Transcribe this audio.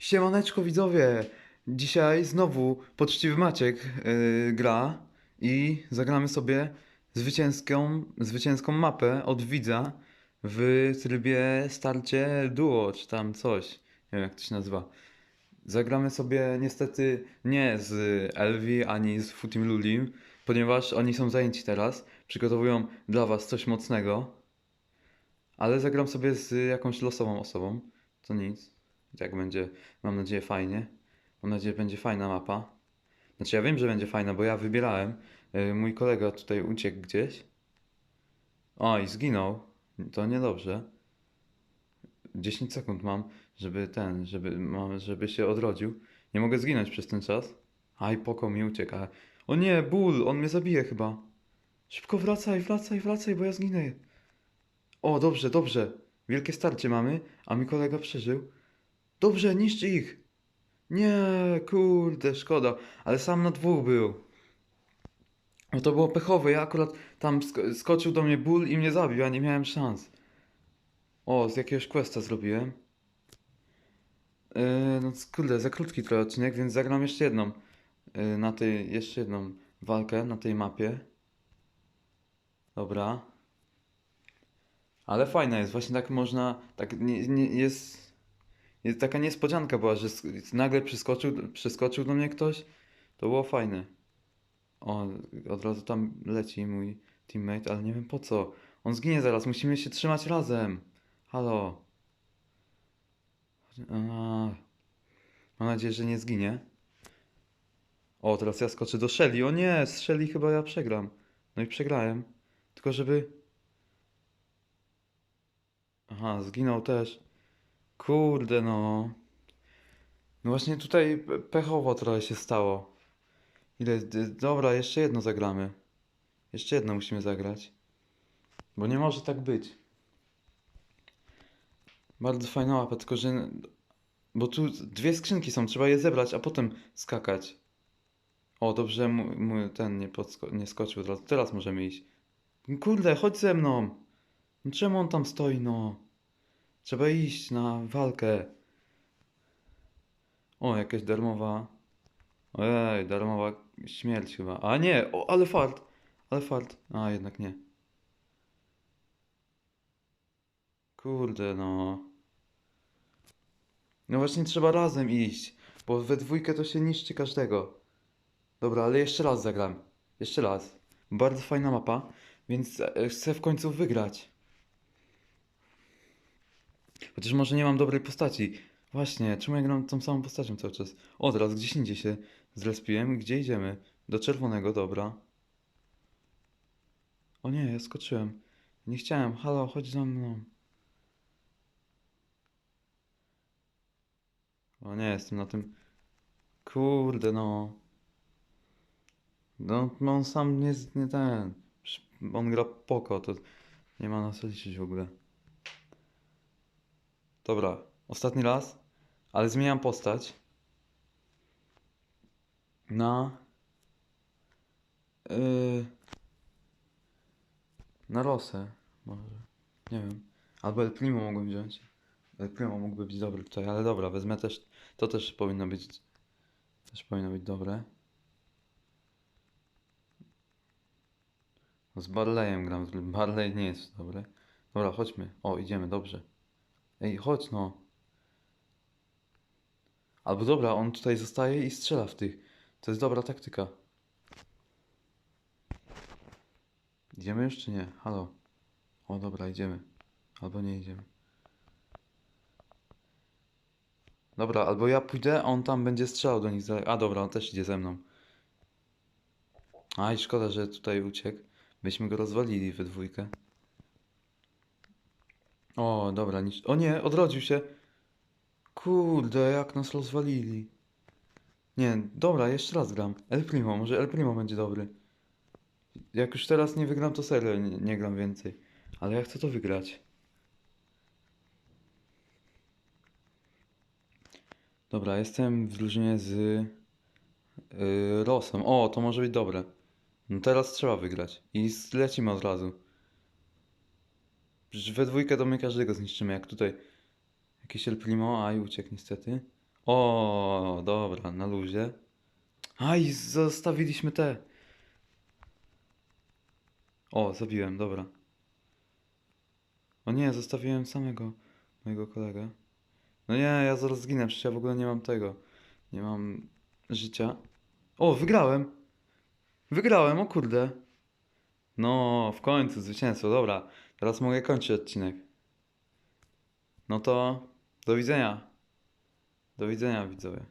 Siemaneczko widzowie! Dzisiaj znowu poczciwy Maciek yy, gra i zagramy sobie zwycięską, zwycięską mapę od widza w trybie starcie duo czy tam coś. Nie wiem jak to się nazywa. Zagramy sobie niestety nie z Elvi ani z Futim Lulim, ponieważ oni są zajęci teraz. Przygotowują dla was coś mocnego. Ale zagram sobie z jakąś losową osobą. To nic. I tak będzie, mam nadzieję, fajnie. Mam nadzieję, będzie fajna mapa. Znaczy, ja wiem, że będzie fajna, bo ja wybierałem. Yy, Mój kolega tutaj uciekł gdzieś. O, i zginął. To niedobrze. 10 sekund mam, żeby ten, żeby, żeby się odrodził. Nie mogę zginąć przez ten czas. Aj, poko mi ucieka. O nie, ból, on mnie zabije chyba. Szybko wracaj, wracaj, wracaj, bo ja zginę. O, dobrze, dobrze. Wielkie starcie mamy, a mój kolega przeżył. Dobrze, niszcz ich. Nie, kurde, szkoda. Ale sam na dwóch był. No to było pechowe. Ja akurat tam sk- skoczył do mnie ból i mnie zabił, a nie miałem szans. O, z jakiegoś questa zrobiłem. Yy, no kurde, za krótki trochę odcinek, więc zagram jeszcze jedną. Yy, na tej, jeszcze jedną walkę na tej mapie. Dobra. Ale fajna jest, właśnie tak można, tak nie, nie, jest, taka niespodzianka była, że nagle przyskoczył, przyskoczył do mnie ktoś, to było fajne. O, od razu tam leci mój teammate, ale nie wiem po co. On zginie zaraz, musimy się trzymać razem. Halo. A, mam nadzieję, że nie zginie. O, teraz ja skoczę do Shelly. O nie, z Shelly chyba ja przegram. No i przegrałem. Tylko żeby... Aha, zginął też. Kurde no. No właśnie tutaj pe- pechowo trochę się stało. Ile? Dobra, jeszcze jedno zagramy. Jeszcze jedno musimy zagrać. Bo nie może tak być. Bardzo fajna łapa, tylko że... Bo tu dwie skrzynki są, trzeba je zebrać, a potem skakać. O, dobrze, mój ten nie, nie skoczył, teraz, teraz możemy iść. Kurde, chodź ze mną! No czemu on tam stoi, no? Trzeba iść na walkę. O, jakaś darmowa. Ojej, darmowa śmierć chyba. A nie, o, ale fart. Ale fart. A, jednak nie. Kurde, no. No właśnie trzeba razem iść, bo we dwójkę to się niszczy każdego. Dobra, ale jeszcze raz zagram. Jeszcze raz. Bardzo fajna mapa, więc e, chcę w końcu wygrać. Chociaż może nie mam dobrej postaci. Właśnie, czemu ja gram tą samą postacią cały czas? O, teraz gdzieś indziej się zrespiłem. Gdzie idziemy? Do czerwonego, dobra. O nie, ja skoczyłem. Nie chciałem. Halo, chodź za mną. O nie, jestem na tym. Kurde, no. No, no on sam nie, nie ten. On gra poko, to nie ma na co liczyć w ogóle. Dobra, ostatni raz, ale zmieniam postać. Na. Yy, na Rosę, może. Nie wiem. Albo El Primo mogłem wziąć. El Primo mógłby być dobry tutaj, ale dobra, wezmę też. To też powinno być. Też powinno być dobre. Z Barleyem gram. Barley nie jest dobry. Dobra, chodźmy. O, idziemy, dobrze. Ej, chodź no. Albo dobra, on tutaj zostaje i strzela w tych. To jest dobra taktyka. Idziemy już czy nie? Halo. O dobra, idziemy. Albo nie idziemy. Dobra, albo ja pójdę, a on tam będzie strzelał do nich. A dobra, on też idzie ze mną. Aj, szkoda, że tutaj uciekł. Byśmy go rozwalili we dwójkę. O, dobra, nic. O nie, odrodził się. Kurde, jak nas rozwalili. Nie, dobra, jeszcze raz gram. El Primo, może El Primo będzie dobry. Jak już teraz nie wygram, to serio nie, nie gram więcej. Ale ja chcę to wygrać. Dobra, jestem w drużynie z yy, Rosem. O, to może być dobre. No teraz trzeba wygrać. I lecimy od razu. Przecież we dwójkę to każdego zniszczymy, jak tutaj Jakiś El Primo, a i uciekł niestety. O, dobra, na luzie. Aj, zostawiliśmy te. O, zabiłem, dobra. O nie, zostawiłem samego mojego kolegę. No nie, ja zaraz zginę, przecież ja w ogóle nie mam tego. Nie mam życia. O, wygrałem! Wygrałem, o kurde. No, w końcu zwycięstwo, dobra. Teraz mogę kończyć odcinek. No to do widzenia. Do widzenia, widzowie.